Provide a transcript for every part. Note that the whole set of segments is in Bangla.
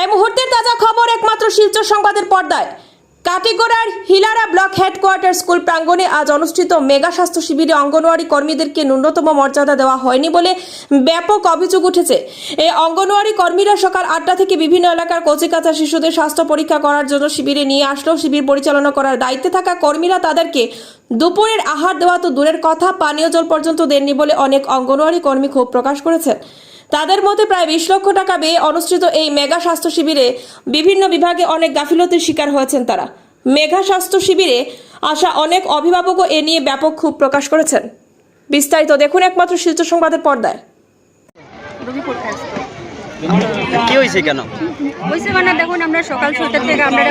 এই মুহূর্তের তাজা খবর একমাত্র শিলচর সংবাদের পর্দায়। কাটিগড়ার হিলারা ব্লক হেডকোয়ার্টার স্কুল প্রাঙ্গণে আজ অনুষ্ঠিত মেগা স্বাস্থ্য শিবিরে অঙ্গনওয়াড়ি কর্মীদেরকে ন্যূনতম মর্যাদা দেওয়া হয়নি বলে ব্যাপক অভিযোগ উঠেছে। এই অঙ্গনওয়াড়ি কর্মীরা সকাল আটটা থেকে বিভিন্ন এলাকার কচিকাচা শিশুদের স্বাস্থ্য পরীক্ষা করার জন্য শিবিরে নিয়ে আসলেও শিবির পরিচালনা করার দায়িত্বে থাকা কর্মীরা তাদেরকে দুপুরের আহার দেওয়া তো দূরের কথা, পানীয় জল পর্যন্ত দেননি বলে অনেক অঙ্গনওয়াড়ি কর্মী ক্ষোভ প্রকাশ করেছেন। তাদের মতে প্রায় বিশ লক্ষ টাকা ব্যয়ে অনুষ্ঠিত এই মেগা স্বাস্থ্য শিবিরে বিভিন্ন বিভাগে অনেক গাফিলতির শিকার হয়েছেন তারা। মেঘা স্বাস্থ্য শিবিরে আসা অনেক অভিভাবকও এ নিয়ে ব্যাপক ক্ষোভ প্রকাশ করেছেন। বিস্তারিত দেখুন একমাত্র শিলচর সংবাদের পর্দায়। কি হয়েছে কেন? হয়েছে মানে দেখুন আমরা সকাল ছটার থেকে আমরা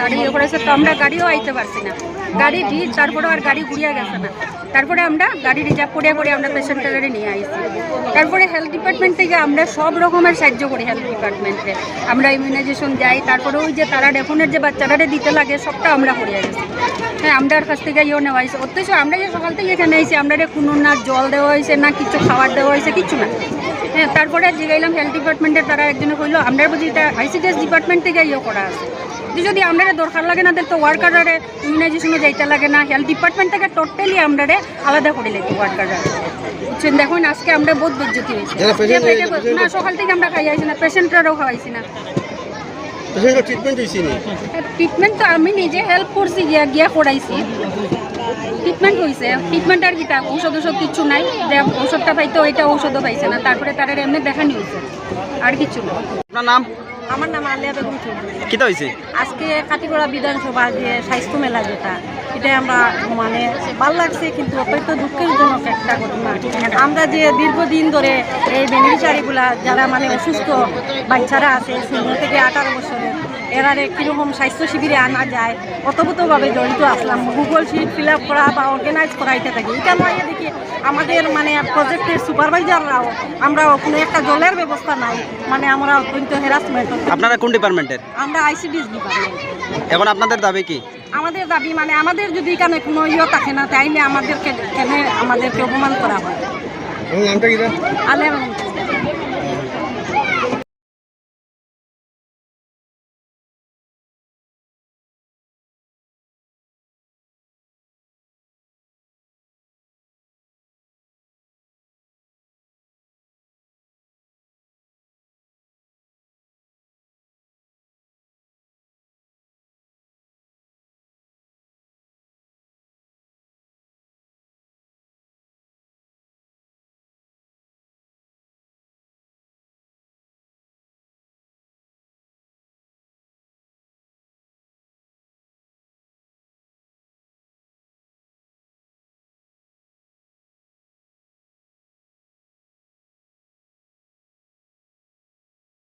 গাড়ি করেছে তো আমরা গাড়িও আইতে পারছি না। গাড়ি ভিড় তারপরে আর গাড়ি ঘুরিয়ে গেছে না। তারপরে আমরা গাড়ি রিজার্ভ করে করে আমরা পেশেন্ট পেশেন্টারে নিয়ে আইছি। তারপরে হেলথ ডিপার্টমেন্ট থেকে আমরা সব রকমের সাহায্য করি হেলথ ডিপার্টমেন্টে আমরা ইমিউনাইজেশন যাই তারপরে ওই যে তারা ডেফনের যে বাচ্চাটারে দিতে লাগে, সবটা আমরা করিয়ে গেছি। হ্যাঁ আমরার কাছ থেকে ইয়ে নেওয়া হয়েছে অথচ আমরা যে সকাল থেকে এখানে আইছি আমরা কোনো না জল দেওয়া হয়েছে না কিছু খাবার দেওয়া হয়েছে কিছু না। হ্যাঁ তারপরে জিগাইলাম হেলথ ডিপার্টমেন্টের তারা একজনে কইলো, আমরা বুঝি এটা আইসিডিএস ডিপার্টমেন্ট থেকে ইয়ে করা আছে। যদি আমরা দরকার লাগে না তো ওয়ার্কারে ইমিউনাইজেশনে যাইতে লাগে না। হেলথ ডিপার্টমেন্ট থেকে টোটালি আমরা আলাদা করে লাগবে ওয়ার্কাররা বুঝছেন? দেখুন আজকে আমরা বহুত বেজ্জতি হয়েছে। না সকাল থেকে আমরা খাই আইছি না পেশেন্টরাও খাওয়াইছি না। ট্রিটমেন্ট হয়েছে নি? ট্রিটমেন্ট তো আমি নিজে হেল্প করছি গিয়া গিয়া করাইছি। ট্রিটমেন্ট হয়েছে ট্রিটমেন্ট আর কিটা ঔষধ ওষুধ কিছু নাই। যে ঔষধটা পাইতো ওইটা ঔষধও পাইছে না। তারপরে তারা এমনি দেখানি হয়েছে আর কিছু না। আপনার নাম? আমার নাম আলিয়া বেগম চৌধুরী। কিটা হয়েছে আজকে কাটিগড়া বিধানসভা যে স্বাস্থ্য মেলা যেটা এটা আমরা মানে ভালো লাগছে কিন্তু অত্যন্ত দুঃখজনক একটা ঘটনা। আমরা যে দীর্ঘদিন ধরে এই বেনিফিসারিগুলা যারা মানে অসুস্থ বাচ্চারা আছে শূন্য থেকে আঠারো বছরের এরারে কীরকম স্বাস্থ্য শিবিরে আনা যায় অতভূতভাবে জড়িত আসলাম গুগল শিট ফিল আপ করা বা অর্গানাইজ করাইতে থাকি এটা নয় দেখি আমাদের মানে প্রজেক্টের সুপারভাইজাররাও আমরা কোনো একটা জলের ব্যবস্থা নাই মানে আমরা অত্যন্ত হ্যারাসমেন্ট আপনারা কোন ডিপার্টমেন্টের আমরা আইসিডিএস ডিপার্টমেন্ট এখন আপনাদের দাবি কি? আমাদের দাবি মানে আমাদের যদি এখানে কোনো ইয়ে থাকে না তাইলে আমাদেরকে কেন আমাদেরকে অপমান করা হয়? আমার নামটা কি আলে